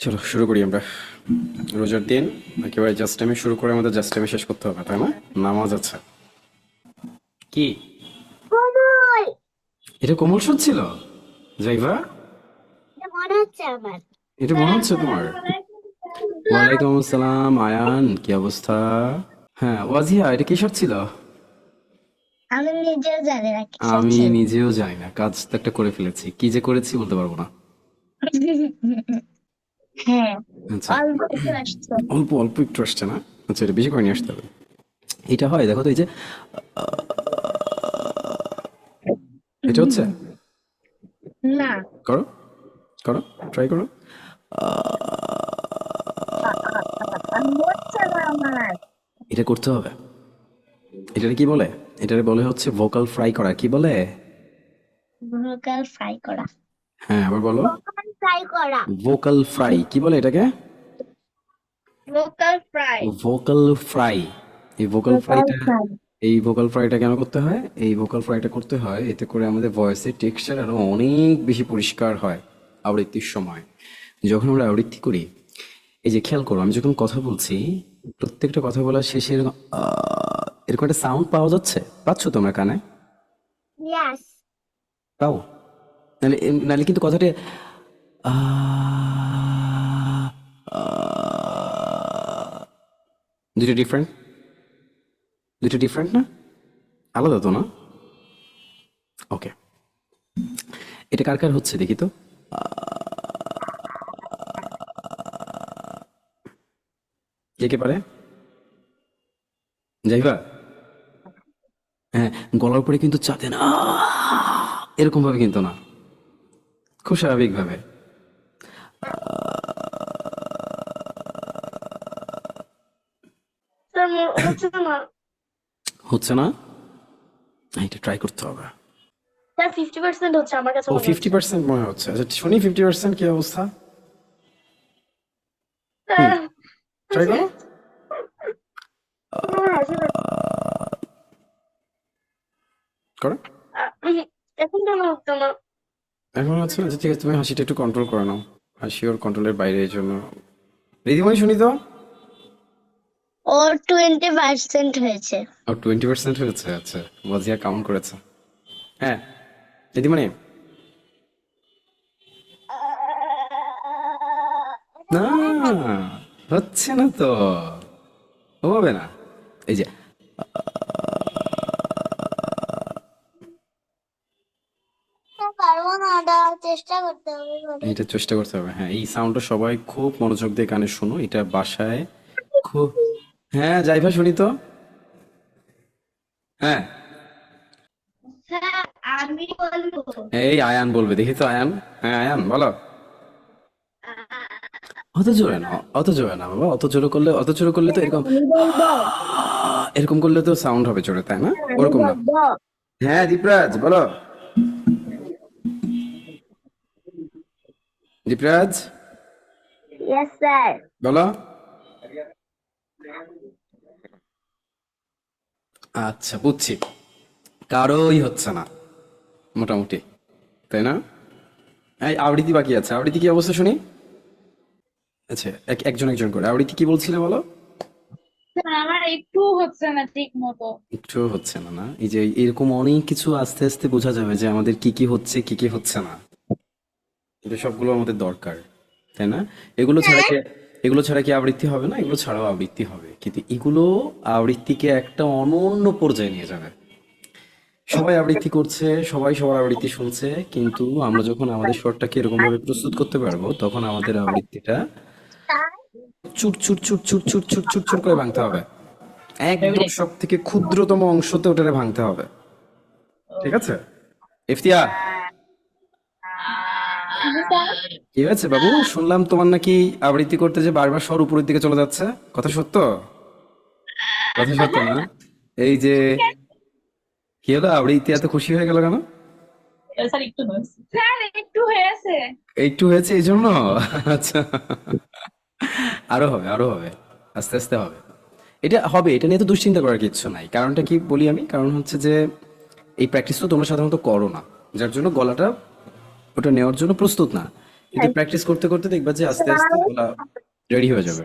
চলো শুরু করি আমরা। রোজার দিন একেবারে জাস্ট টাইমে শুরু করে আমাদের জাস্ট টাইমে শেষ করতে হবে তাই না? নামাজ আছে। কি? কমল। এটা কোমল সুদ ছিল? যাইবা এটা মনে হচ্ছে আমার। এটা হচ্ছে তোমার? ওয়ালাইকুম আসসালাম আয়ান কি অবস্থা? হ্যাঁ ওয়াজিয়া এটা কি কিসব ছিল? আমি নিজেও জানি না আমি নিজেও জানি না কাজ তো একটা করে ফেলেছি। কি যে করেছি বলতে পারব না। হ্যাঁ আচ্ছা। অল্প অল্প একটু আসছে না? আচ্ছা এটা বেশি করে নিয়ে আসতে হবে। এটা হয় দেখো তো এই যে এটা হচ্ছে? না। করো করো ট্রাই করো। এটা করতে হবে। এটারে কি বলে? এটারে বলে হচ্ছে ভোকাল ফ্রাই করা। কি বলে? ভোকাল ফ্রাই করা। হ্যাঁ আবার বলো। ফ্রাই করা। ভোকাল ফ্রাই কি বলে এটাকে? ভোকাল ফ্রাই ভোকাল ফ্রাই এই ভোকাল ফ্রাইটা এই ভোকাল ফ্রাইটা কেন করতে হয়? এই ভোকাল ফ্রাইটা করতে হয় এতে করে আমাদের ভয়েসের টেক্সচার আরও অনেক বেশি পরিষ্কার হয় আবৃত্তির সময়। যখন আমরা আবৃত্তি করি এই যে খেয়াল করো আমি যখন কথা বলছি প্রত্যেকটা কথা বলার শেষে এরকম এরকম একটা সাউন্ড পাওয়া যাচ্ছে? পাচ্ছ তোমরা কানে? পাও? নাহলে নাহলে কিন্তু কথাটা দুটো ডিফারেন্ট দুটো ডিফারেন্ট না? আলাদা তো না? ওকে এটা কার কার হচ্ছে দেখি তো? কে পারে? যাইবা হ্যাঁ গলার উপরে কিন্তু চাঁদে না। এরকম ভাবে কিন্তু না। খুব স্বাভাবিক ভাবে হচ্ছে না হচ্ছে না। হ্যাঁ, এটা ট্রাই করতে হবে। স্যার হচ্ছে আমার কাছে ও ফিফটি পার্সেন্ট মনে হচ্ছে। আচ্ছা শুনি কি অবস্থা? ট্রাই করো। করো। এখন কেন হচ্ছে না? এখন হচ্ছে আচ্ছা ঠিক আছে তুমি হাসিটা একটু কন্ট্রোল করে নাও। হাসি ওর কন্ট্রোলের বাইরে এই জন্য। রিদিমণি শুনি তো? ওর টোয়েন্টি পার্সেন্ট হয়েছে। ও টোয়েন্টি পার্সেন্ট হয়েছে আচ্ছা। ওয়াজিয়া কাউন্ট করেছে। হ্যাঁ দিদিমণি। না হচ্ছে না তো। হবে না। এই যে। চেষ্টা করতে হবে এটা চেষ্টা করতে হবে হ্যাঁ। এই সাউন্ডটা সবাই খুব মনোযোগ দিয়ে কানে শোনো। এটা বাসায় খুব হ্যাঁ যাইবা শুনি তো। হ্যাঁ। হ্যাঁ আমি বলব এই আয়ান বলবে দেখি তো আয়ান। হ্যাঁ আয়ান বলো। অত জোরে না অত জোরে না বাবা অত জোরে করলে অত জোরে করলে তো এরকম এরকম করলে তো সাউন্ড হবে জোরে তাই না? ওরকম না। হ্যাঁ দীপরাজ বলো। দীপরাজ? বলো। আচ্ছা বুঝছি। কারোই হচ্ছে না। মোটামুটি তাই না? এই আবৃত্তি বাকি আছে। আবৃত্তি কি অবস্থা শুনি? আচ্ছা এক- একজন একজন করে। আবৃত্তি কি বলছিলে বলো? আমার একটু হচ্ছে না ঠিক মতো। একটু হচ্ছে না না? এই যে এরকম অনেক কিছু আস্তে আস্তে বোঝা যাবে যে আমাদের কি কি হচ্ছে কি কি হচ্ছে না। এটা সবগুলো আমাদের দরকার তাই না? এগুলো ছাড়া কি এগুলো ছাড়া কি আবৃত্তি হবে না? এগুলো ছাড়াও আবৃত্তি হবে। কিন্তু এগুলো আবৃত্তিকে একটা অনন্য পর্যায়ে নিয়ে যাবে। সবাই আবৃত্তি করছে সবাই সবার আবৃত্তি শুনছে কিন্তু আমরা যখন আমাদের স্বরটাকে এরকম ভাবে প্রস্তুত করতে পারব তখন আমাদের আবৃত্তিটা চুট চুট চুট চুট চুট চুট চুট চুট করে ভাঙতে হবে। একদম সব থেকে ক্ষুদ্রতম অংশতে ওটারে ভাঙতে হবে। ঠিক আছে? ইফতিয়া কি হয়েছে বাবু? শুনলাম তোমার নাকি আবৃত্তি করতে যে বারবার স্বর উপরের দিকে চলে যাচ্ছে। কথা সত্য? কথা সত্য না। এই যে কি হলো? আবৃত্তি এত খুশি হয়ে গেল কেন? স্যার একটু হয়েছে স্যার একটু হয়েছে। একটু হয়েছে এই জন্য? আচ্ছা। আরও হবে আরও হবে। আস্তে আস্তে হবে। এটা হবে এটা নিয়ে তো দুশ্চিন্তা করার কিছু নাই। কারণটা কি বলি আমি? কারণ হচ্ছে যে এই প্র্যাকটিস তো তোমরা সাধারণত করো না। যার জন্য গলাটা ওটা নেওয়ার জন্য প্রস্তুত না। কিন্তু প্র্যাকটিস করতে করতে দেখবা যে আস্তে আস্তে ওগুলা রেডি হয়ে যাবে।